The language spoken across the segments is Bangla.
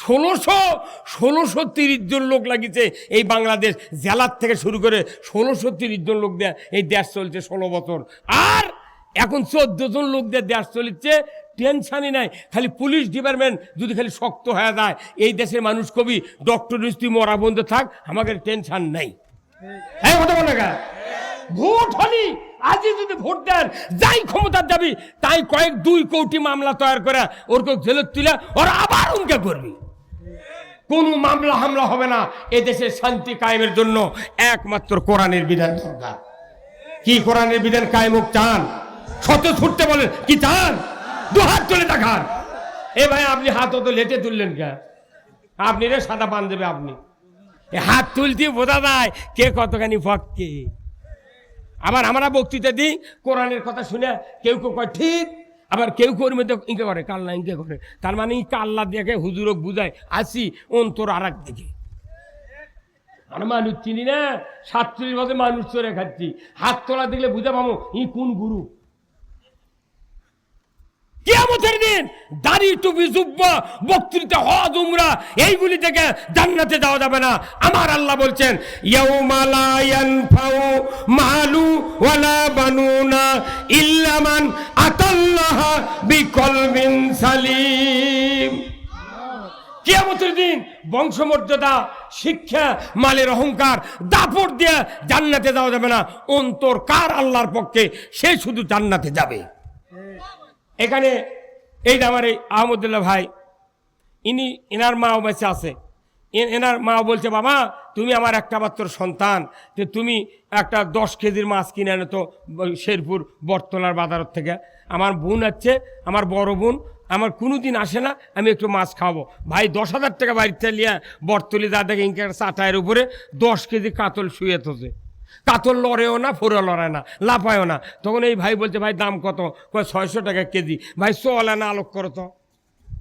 ষোলোশো ষোলোশো তিরিশ জন লোক লাগিয়েছে এই বাংলাদেশ জেলার থেকে শুরু করে ষোলোশো তিরিশ জন লোক দিয়ে এই দেশ চলছে ষোলো বছর। আর এখন চোদ্দ জন লোক দিয়ে দেশ চলছে টেনশানই নাই। খালি পুলিশ ডিপার্টমেন্ট যদি খালি শক্ত হয়ে যায়, এই দেশের মানুষ কবি ডক্টর নিস্তি মরা বন্ধ থাক, আমাদের টেনশান নাই। হ্যাঁ ভোট হলি আজই যদি ভোট দেন, যাই ক্ষমতার যাবি তাই কয়েক দুই কোটি মামলা তৈরি করে ওর কেউ জেলের তুলে ওর আবার উনকে করবি। কোনো মামলা হামলা হবে না। এ দেশের শান্তি কায়েমের জন্য একমাত্র কোরআনের বিধান দরকার। কি কোরআনের বিধান কায়েমক চান। শত ছুটতে বলেন, কি চান? দু হাত তুলে দেখান। এ ভাই, আপনি হাত অত লেটে তুললেন কে আপনি রে সাদা পান দেবে আপনি। হাত তুলতে বোঝা যায় কে কতখানি ফককে আবার আমরা বক্তৃতা দিই, কোরআনের কথা শুনে কেউ কেউ ঠিক আবার কেউ কেউ মধ্যে ইঙ্কে করে কাল্লা ইঙ্কে করে। তার মানে ই আল্লাহ দেখে হুজুরক বুঝায়, আসি, অন্তর আর এক দিকে। আমরা মানুষ চিনি না, সাতচল্লিশ বছর মানুষ চড়ে খাচ্ছি। হাত তোলা দেখলে বুঝা পাবো ই কোন গুরু? কিয়ামতের দিন দাড়ি টুপি, জুব্বা, বক্তৃতা, হজ, উমরা, এইগুলি থেকে জান্নাতে যাওয়া যাবে না। আমার আল্লাহ বলছেন মালু ওয়ালা বানুনা ইল্লা মান আতাল্লাহা বিকলবিন সালিম। কিয়ামতের দিন বংশমর্যাদা, শিক্ষা, মালের অহংকার, দাপট দিয়ে জান্নাতে যাওয়া যাবে না। অন্তর কার আল্লাহর পক্ষে সে শুধু জান্নাতে যাবে? এখানে এই আমার এই আহমদুল্লাহ ভাই, ইনি, এনার মাও বেঁচে আছে। এনার মা বলছে, বাবা, তুমি আমার একটা মাত্র সন্তান। যে তুমি একটা দশ কেজির মাছ কিনে আনো তো শেরপুর বটতলার বাজার থেকে। আমার বোন আছে, আমার বড় বোন, আমার কোনো দিন আসে না, আমি একটু মাছ খাব ভাই, দশ হাজার টাকা বাড়িতে নিয়ে বটতলি দা দেখে ইনকে চাটায়ের উপরে দশ কেজি কাতল শুয়ে তোছে। কাতল লড়েও না ফোরা লড়ায় না, লাফায়ও না। তখন এই ভাই বলছে, ভাই, দাম কত? কয়, ছয়শো টাকা কেজি। ভাই সোয়াল আনা, আলোক করো তো।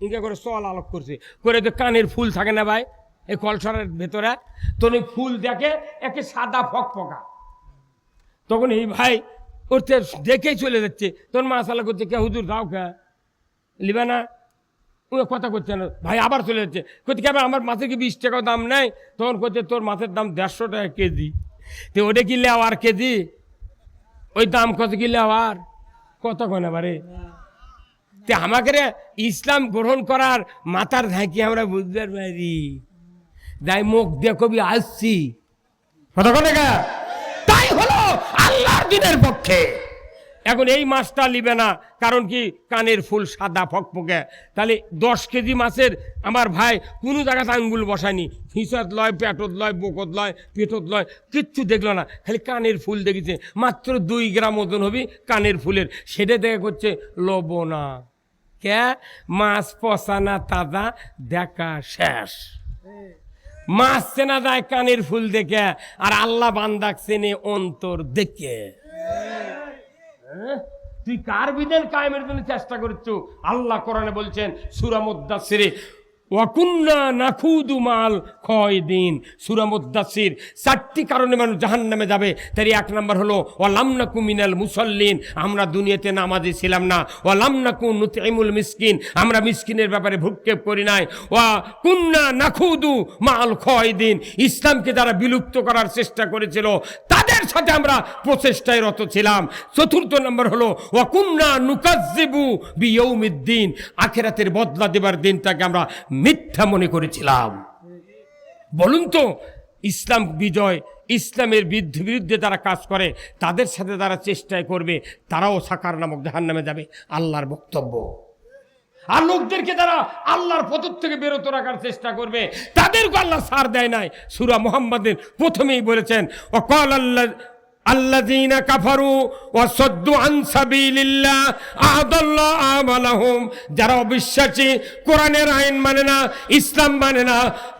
ইনকে করে সোয়াল আলোক করছে। করে তো কানের ফুল থাকে না ভাই, এই কলসরের ভেতরে। তখন ফুল দেখে একে সাদা ফক ফকা তখন এই ভাই ওর দেখেই চলে যাচ্ছে। তখন মাসালা করছে, কে হুজুর, দাও কে? লিবে না। ও কথা করছে না। ভাই আবার চলে যাচ্ছে। করতে কেমন আমার মাছের কি বিশ টাকা দাম নেই? তখন করছে তোর মাছের দাম দেড়শো টাকা কেজি। তো ওটা কি লেওয়ার কেজি। ওই দাম কত কি লেওয়ার কত কনে বারে তে আমাকে রে ইসলাম গ্রহণ করার মাথার ধাঁকি আমরা বুঝতে পারি। যাই মুখ দিয়ে কবি আসছি। কত? তাই হলো আল্লাহর দিনের পক্ষে। এখন এই মাছটা নিবে না, কারণ কি কানের ফুল সাদা ফকফকে। তাহলে দশ কেজি মাছের আমার ভাই কোনো জায়গাতে আঙ্গুল বসায়নি। ফিসত লয়, পেটত লয়, বকত লয়, পেটত লয়, কিচ্ছু দেখল না। খালি কানের ফুল দেখেছে, মাত্র দুই গ্রাম ওজন হবি কানের ফুলের। সেটা দেখে করছে লবণা কে? মাছ পচানা তাজা, দেখা শেষ। মাছ চেনা যায় কানের ফুল দেখে, আর আল্লাহ বান্দাক চেনে অন্তর দেখে? তুই কার বিধান কায়েমের জন্য চেষ্টা করছ? আল্লাহ কোরআনে বলছেন সুরামুদ্দাসিরে ওয়াকুন্না নাখুদু মাল ক্ষয় দিন সুরামুদ্দাসির চারটি কারণে মানুষ জাহান নামে যাবে। তার এক নাম্বার হলো ওয়ালামনাকু মিনাল মুসল্লিন। আমরা দুনিয়াতে নামাজি ছিলাম না। ওয়ালামনাকু নুতইমুল মিসকিন। আমরা মিসকিনের ব্যাপারে ভূক্ষেপ করি নাই। ওয়া কুন্না নাখুদু মাল ক্ষয় দিন ইসলামকে যারা বিলুপ্ত করার চেষ্টা করেছিল, তাদের সাথে আমরা প্রচেষ্টায় রত ছিলাম। চতুর্থ নম্বর হলো, ওয়াকুন্না নুকাজ্জিবু বিয়ৌমিদ্দিন। আখেরাতের বদলা দেবার দিনটাকে আমরা মিথ্যা মনে করেছিলাম। বলুন তো, ইসলাম বিজয়, ইসলামের বিরুদ্ধে যারা কাজ করে, তাদের সাথে যারা চেষ্টায় করবে, তারাও সাকার নামক জাহান নামে যাবে। আল্লাহর বক্তব্য। আর লোকদেরকে যারা আল্লাহর পথর থেকে বেরোত রাখার চেষ্টা করবে তাদেরকে আল্লাহ সার দেয় নাই। সুরা মোহাম্মদের প্রথমেই বলেছেন অকল আল্লাহ আল্লাযীনা কাফারু ওয়া সাদ্দু আন সাবিলিল্লাহ আদাল্লাহ যারা অবিশ্বাসী, কোরআনের আইন মানে না, ইসলাম মানে না,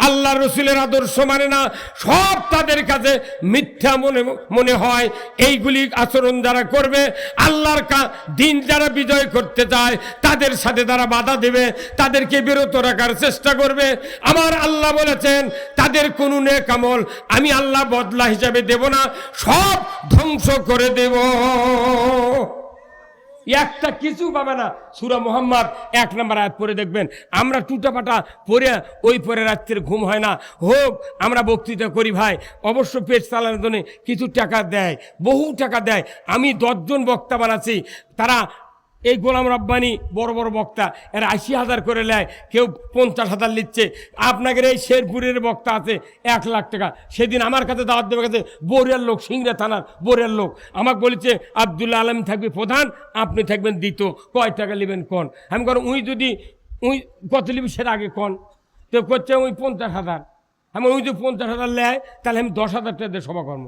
আল্লাহ রসুলের আদর্শ মানে না, সব তাদের কাছে মিথ্যা মনে মনে হয়। এইগুলি আচরণ যারা করবে, আল্লাহর কা, দিন যারা বিজয় করতে চায়, তাদের সাথে তারা বাধা দেবে, তাদেরকে বিরত রাখার চেষ্টা করবে। আমার আল্লাহ বলেছেন, তাদের কোনো নে কামল আমি আল্লাহ বদলা হিসাবে দেব না। সব ধ্বংস করে দেব। একটা কিছু পাবে না। সুরা মোহাম্মদ, এক নম্বর আয়াত পরে দেখবেন, আমরা টুটাপাটা পরে ওই পরে রাত্রের ঘুম হয় না। হোক, আমরা বক্তৃতা করি ভাই, অবশ্য পেট চালানোর জন্য কিছু টাকা দেয়, বহু টাকা দেয়। আমি দশজন বক্তা বানাচ্ছি, তারা এই গোলাম রব্বানি বড় বড় বক্তা, এরা আশি হাজার করে নেয়, কেউ পঞ্চাশ হাজার নিচ্ছে। আপনাদের এই শেরপুরের বক্তা আছে এক লাখ টাকা। সেদিন আমার কাছে দাওয়াত দেবে কাছে বোরিয়ার লোক, সিংড়া থানার বোরিয়ার লোক। আমাকে বলেছে আবদুল্লাহ আলম থাকবে প্রধান, আপনি থাকবেন দ্বিতীয়। কয় টাকা নেবেন কন? আমি কারণ উই যদি উই কত নিবি সেটা আগে কন? তো করছে ওই পঞ্চাশ হাজার। আমি ওই যদি পঞ্চাশ হাজার নেয়, তাহলে আমি দশ হাজার টাকা দিয়ে সভা কর্ম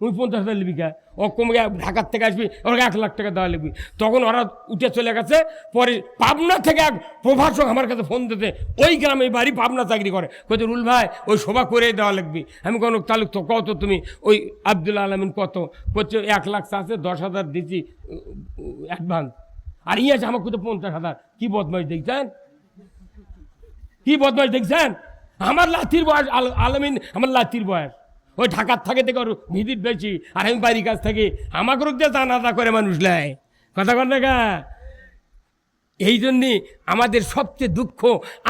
তুই পঞ্চাশ হাজার লিবি কে? ও কমে ঢাকার থেকে আসবি ওরা এক লাখ টাকা দেওয়া লিখবি তখন ওরা উঠে চলে গেছে, পরে পাবনা থেকে এক প্রভাষক আমার কাছে ফোন দিতে, ওই গ্রামে বাড়ি পাবনা চাকরি করে। কত রুল ভাই, ওই সভা করে দেওয়া লাগবি। আমি কোনো তালুক তো কত তুমি? ওই আবদুল্লা আলমিন কত? করছে এক লাখ আছে, দশ হাজার দিচ্ছি অ্যাডভান্স আর ইয়ে আছে আমার কোথাও পঞ্চাশ হাজার। কি বদমাইশ দেখছেন? কি বদমাইশ দেখছেন? আমার লাঠির বয়স, আল- আলমিন, আমার লাঠির বয়স। ওই ঢাকার থাকে থেকে ওর ভিজিট বেশি, আর আমি বাড়ির কাছ থেকে আমাকে রোগ দিয়ে জানাজা করে মানুষ নেয়। কথা কর না? এই জন্যে আমাদের সবচেয়ে দুঃখ,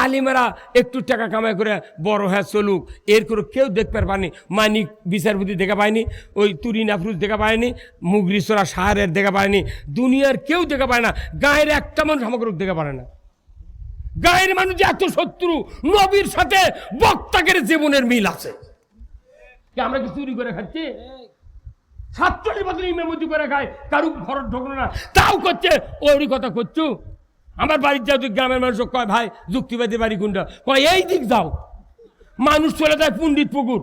আলিমেরা একটু টাকা কামাই করে বড় হ্যাঁ চলুক। এর করে কেউ দেখতে পারেনি মানিক বিচারপতি দেখা পায়নি, ওই তুরিন আফরুজ দেখা পায়নি মুগরিসরা সাহারের দেখা পায়নি, দুনিয়ার কেউ দেখা পায় না, গায়ের একটা মানুষ আমাকে দেখা পারে না। গায়ের মানুষ এত শত্রু, নবীর সাথে বক্তাকের জীবনের মিল আছে। কি আমরা কি চুরি করে খাচ্ছি? সাতচল্লিশ বছর ইমামতি করে খায় কারু ঘর ঢোকলো না। তাও করছে ওরই কথা করছ। আমার বাড়ির যাও গ্রামের মানুষ কয় ভাই যুক্তিবাদী বাড়ি কোনটা? কয় এই দিক যাও। মানুষ চলে যায় পণ্ডিত পুকুর।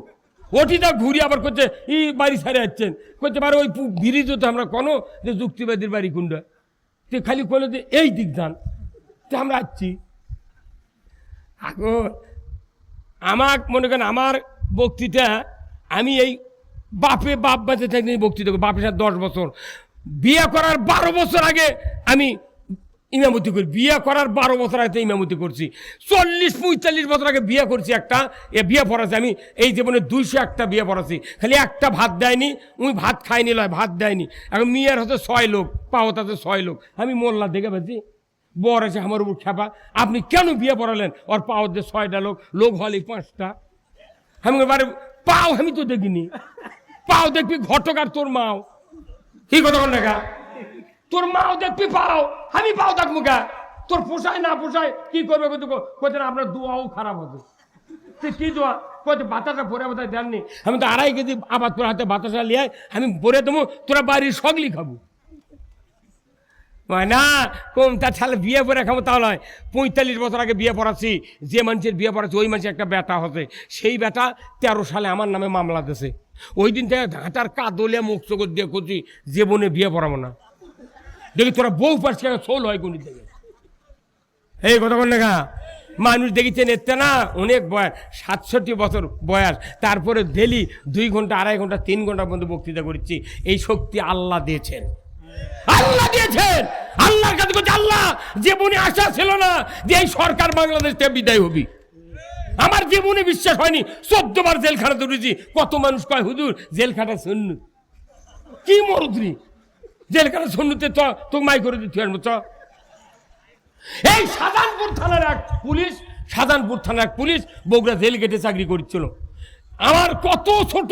ওটিটা ঘুরি আবার করছে এই বাড়ি সারে যাচ্ছেন। করতে পারে ওই ব্রিজ তো আমরা কোনো যে যুক্তিবাদীর বাড়ি কোনটা? তুই খালি করলে যে এই দিক যান। তো আমরা আসছি। এখন আমার মনে করেন আমার বক্তৃতা আমি এই বাপে বাপ বাঁচে এই বক্তৃতা করি। বাপের সাথে দশ বছর। বিয়ে করার বারো বছর আগে আমি ইমামতি করি। বিয়ে করার বারো বছর আগে ইমামতি করছি। চল্লিশ, পঁয়তাল্লিশ বছর আগে বিয়ে করছি একটা। এ বিয়ে পড়াছি। আমি এই জীবনে দুইশো একটা বিয়ে পড়াছি। খালি একটা ভাত দেয়নি, উনি ভাত খাইনি লয় ভাত দেয়নি। এখন মেয়ের হচ্ছে ছয় লোক পাওয়াত আছে ছয় লোক। আমি মোল্লা দেখে পেয়েছি বর আছে আমার উপর খেপা। আপনি কেন বিয়ে পড়ালেন? ওর পাও যে ছয়টা লোক লোক হলে পাঁচটা। আমি এবারে পাও আমি তো দেখিনি। পাও দেখবি ঘটক আর তোর মাও। কি কথা বল দেখা তোর মাও দেখবি পাও আমি পাও দেখব গা। তোর পোষায় না পোষায় কি করবে কোথায় আপনার দোয়াও খারাপ হবে। কি দোয়া? কোথায় বাতাসা ভরে বোধহয় দেননি? আমি তো আড়াই কেজি আবার তোর হাতে বাতাসা লিয়ে আমি ভরে দেবো তোরা বাড়ির সগলি খাব। না কম, তার ছালে বিয়ে পরে খাব তাহলে। নয় পঁয়তাল্লিশ বছর আগে বিয়ে পড়াচ্ছি, যে মানুষের বিয়ে পড়াচ্ছি, ওই মানুষের একটা বেটা হতে সেই বেটা তেরো সালে আমার নামে মামলা দিয়েছে। ওই দিন থেকে ঘাটার কাদলিয়া মুখ চোখ দিয়ে করছি, জীবনে বিয়ে পড়াবো না। দেখি তোরা বউ পারছি সোল হয় কোন থেকে? এই কথা বল না মানুষ দেখেছেন এতে না, অনেক বয়স সাতষট্টি বছর বয়স। তারপরে ডেলি দুই ঘণ্টা, আড়াই ঘণ্টা, তিন ঘণ্টা পর্যন্ত বক্তৃতা করছি এই শক্তি আল্লাহ দিয়েছেন। আল্লাহ দিয়েছেন। আল্লাহর কাছে বলছে, আল্লাহ, জীবনে আশা ছিল না যে এই সরকার বাংলাদেশ থেকে বিদায় হবি। আমার জীবনে বিশ্বাস হয়নি, চোদ্দ বার জেলখানা ধরেছি কত মানুষ কয়, হুজুর, জেলখানা শূন্য। কি মরুদ্রি? জেলখানা শূন্যতে তো তো মাই করে পারব চ। এই সাজানপুর থানার এক পুলিশ সাজানপুর থানার এক পুলিশ বগুড়া জেল গেটে চাকরি করছিল। আমার কত ছোট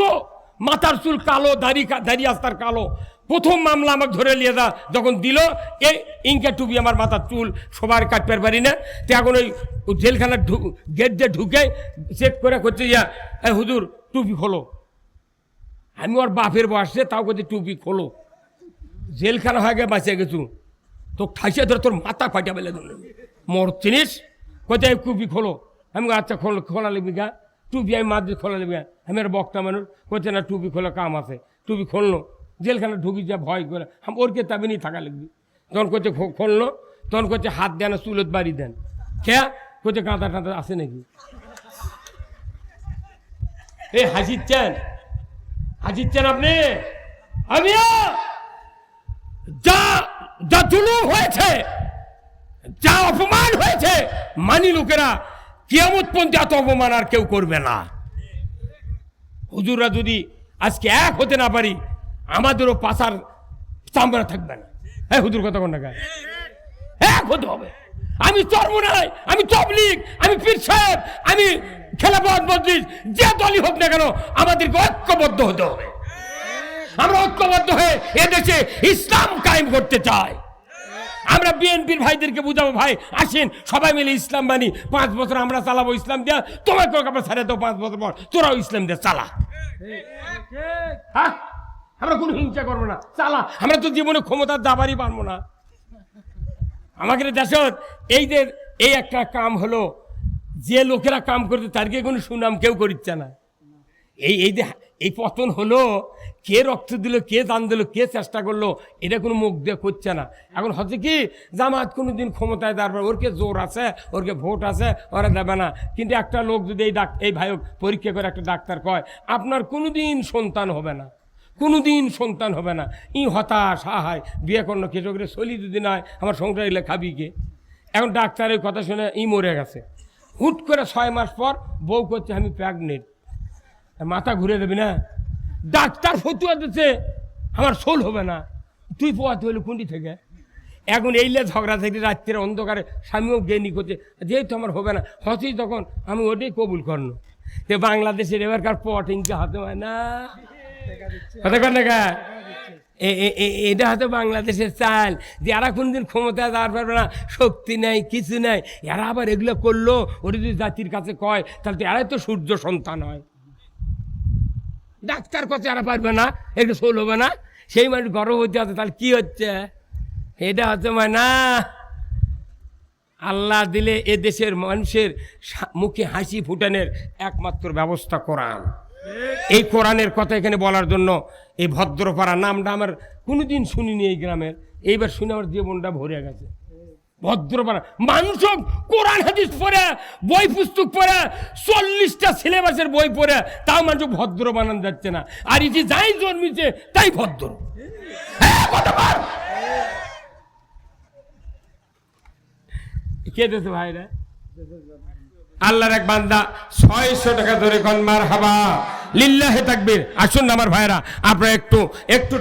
মাথার চুল কালো, দাড়ি দাড়ি আস্তার কালো। প্রথম মামলা আমাকে ধরে নিয়ে যা, যখন দিল, এ ইনকা টুপি আমার মাথার চুল, সবার কাটতে পারি না। তো এখন ওই জেলখানার গেট দিয়ে ঢুকে চেক করে করছে এ হুজুর, টুপি খোলো। আমি ওর বাপের বয়সে তাও করছে টুপি খোলো। জেলখানা হয়ে গিয়ে বাঁচিয়ে গেছু। তো ঠাইসে ধরে তোর মাথা ফাটা বেলে মোর, চিনিস? কোথায় টুপি খোলো। আমি আচ্ছা খোল, খোলা লিখবি গা। টুপি আমি দিয়ে খোলা লিখবি আমি আর বক্তা মানুষ। কোথায় না, টুপি খোলা কাম আছে। টুপি খুললো জেলখানা ঢুকি যা ভয় করে। আমি ওর কেতাবে নিয়ে থাকা লিখবি তখন কোথায় খুললো তখন কোথায় হাত দেন চুলত বাড়ি দেন। কে? কোথায় কাঁদা টাঁদা আছে নাকি? এই হাসিচ্ছেন হাসিচ্ছেন আপনি? আমিও যা যা জুলুম হয়েছে, যা অপমান হয়েছে, মানি লোকেরা, কিয়ামত পর্যন্ত এত অপমান আর কেউ করবে না। হুজুররা যদি আজকে এক হতে না পারি আমাদেরও পাশার চামড়া থাকবে না। হ্যাঁ হুদুর কথা কোন টাকা এক হতে হবে আমি চর্ম নাই আমি তবলিগ, আমি পীর সাহেব, আমি খেলাফত মজলিস, যে দলই হোক না কেন, আমাদেরকে ঐক্যবদ্ধ হতে হবে। আমরা ঐক্যবদ্ধ হয়ে এদেশে ইসলাম কায়েম করতে চাই। আমরা বিএনপির ভাইদেরকে বুঝাবো, ভাই, আসেন, সবাই মিলে ইসলাম মানি। পাঁচ বছর আমরা চালাবো ইসলাম দিয়া তোমাকে আমরা ছেড়ে দেবো পাঁচ বছর পর তোরাও ইসলাম দিয়ে চালা হ্যাঁ আমরা কোনো হিংসা করব না। চালা, আমরা তো জীবনে ক্ষমতার দাবারই পারব না। আমাদের দেশত এই যে, এই একটা কাম হলো, যে লোকেরা কাম করতে তারকে কোনো সুনাম কেউ করিচ্ছে না? এই এই যে, এই পতন হলো, কে রক্ত দিল, কে দান দিল, কে চেষ্টা করল, এটা কোনো মুখ দিয়ে করছে না। এখন হচ্ছে কি জামাত কোনো দিন ক্ষমতায় দাঁড়াবে ওরকে জোর আছে ওরকে ভোট আছে, ওরা দেবে না। কিন্তু একটা লোক যদি এই ডাক, এই ভাইক পরীক্ষা করে একটা ডাক্তার কয়, আপনার কোনো দিন সন্তান হবে না। কোনো দিন সন্তান হবে না। ই হতাশ হাহায় বিয়ে করল কেটো করে চলি যদি নয় আমার সংসার এলে খাবি কে? এখন ডাক্তারের কথা শুনে ই মরে গেছে। হুট করে ছয় মাস পর বউ করছে, আমি প্রেগনেন্ট মাথা ঘুরে দেবে না। ডাক্তার ফতুয়া দিচ্ছে, আমার সোল হবে না। তুই পোয়াতে হলে কোনটি থেকে। এখন এইলে ঝগড়া থেকে রাত্রের অন্ধকারে স্বামীও জ্ঞানী করছে, যেহেতু আমার হবে না, হতেই তখন আমি ওটাই কবুল করল যে বাংলাদেশের এবারকার পট ইনকে হাতে হয় না। কথা এ- এটা হয়তো বাংলাদেশের চাল। যে এরা কোনদিন ক্ষমতায় যাওয়ার পারবে না, শক্তি নাই, কিছু নাই। এরা আবার এগুলো করল ওরা যদি জাতির কাছে কয়, তাহলে তো এরাই তো সূর্য সন্তান হয়। ডাক্তার কথা এরা পারবে না একটু সোল হবে না। সেই মানুষ গর্ভবতী আছে, তাহলে কি হচ্ছে? এটা হচ্ছে মানে না। আল্লাহ দিলে এ দেশের মানুষের মুখে হাসি ফুটানের একমাত্র ব্যবস্থা কোরআন। এই কোরআনের কথা এখানে বলার জন্য এই ভদ্রপাড়া নামটা আমার কোনোদিন শুনিনি এই গ্রামের। এইবার শুনে আমার জীবনটা ভরে গেছে। ভদ্রপাড়া। মানুষ কোরআন হাদিস পড়ে, বই পুস্তক পড়ে, চল্লিশটা সিলেবাসের বই পড়ে, তাও মানুষ ভদ্র বানান যাচ্ছে না। আর যে যাই জন্মিছে, তাই ভদ্র? কে দিতে ভাইরা? আল্লাহর এক বান্দা ছয়শো টাকা ধরে কন মার হাবা লিল্লাহে থাকবে আসুন আমার ভাইরা আপনারা একটু একটু